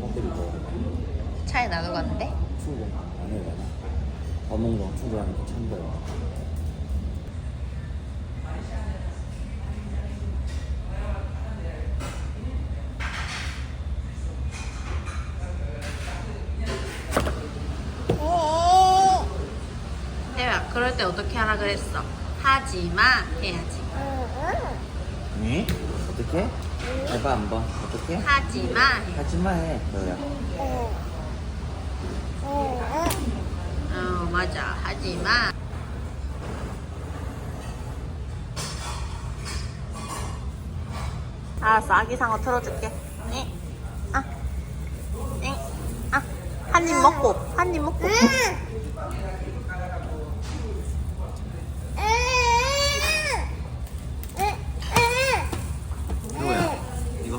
배터리 뭐 차에 놔두고 갔는데? 충전 안 해야 되나? 어몽동 충전하니까 참고요. 내가 그럴 때 어떻게 하라 그랬어? 하지마 해야지. 응? 어떻게? 해봐 한번. 어떻게? 하지마 해. 하지마 해. 너야. 어 맞아 하지마. 알았어 아기 상어 틀어줄게. 응. 아. 응. 아. 한 입 먹고 한 입 먹고. 누구야? 이거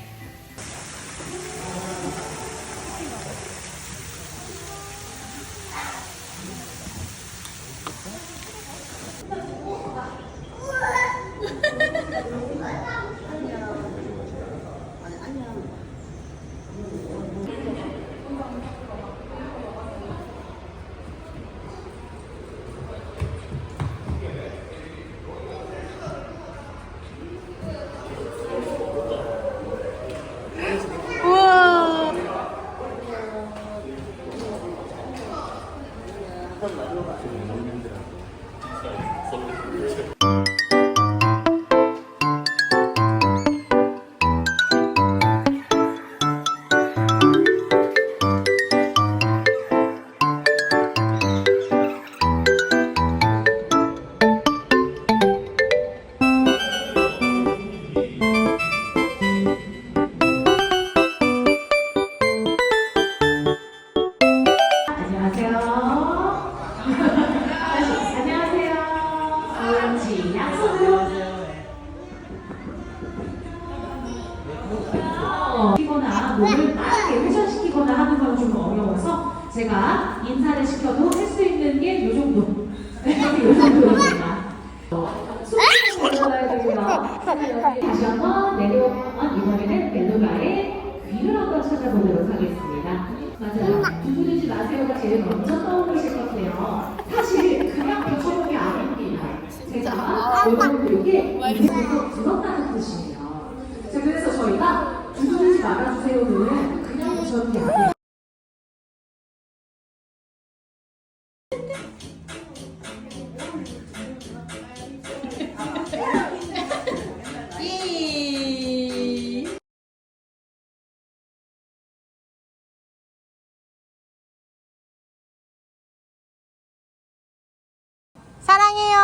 안녕하세요. 시키거나 몸을 빠르게 회전시키거나 하는 건 좀 어려워서 제가 인사를 시켜도 할 수 있는 게 요 정도. 요 정도입니다. 숨을 들어가야 되고요. 다시 한번 내려오면 이번에는 멜로가의 귀를 한번 찾아보도록 하겠습니다. 맞아요. 두드리지 마세요가 제일 먼저 떠오르실 건데요. 사실 그냥 붙여본 게 아닙니다. 제가 여러분 이게 입에서 들었다는 뜻이에요. 자, 그래서 저희가 말아주세요는 그냥 게 아니에요. 이. 사랑해요.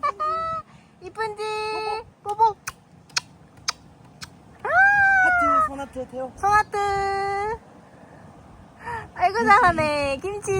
이쁜지 뽀뽀. 하트, 손하트, 태워. 손아트. 아이고 잘하네 김치.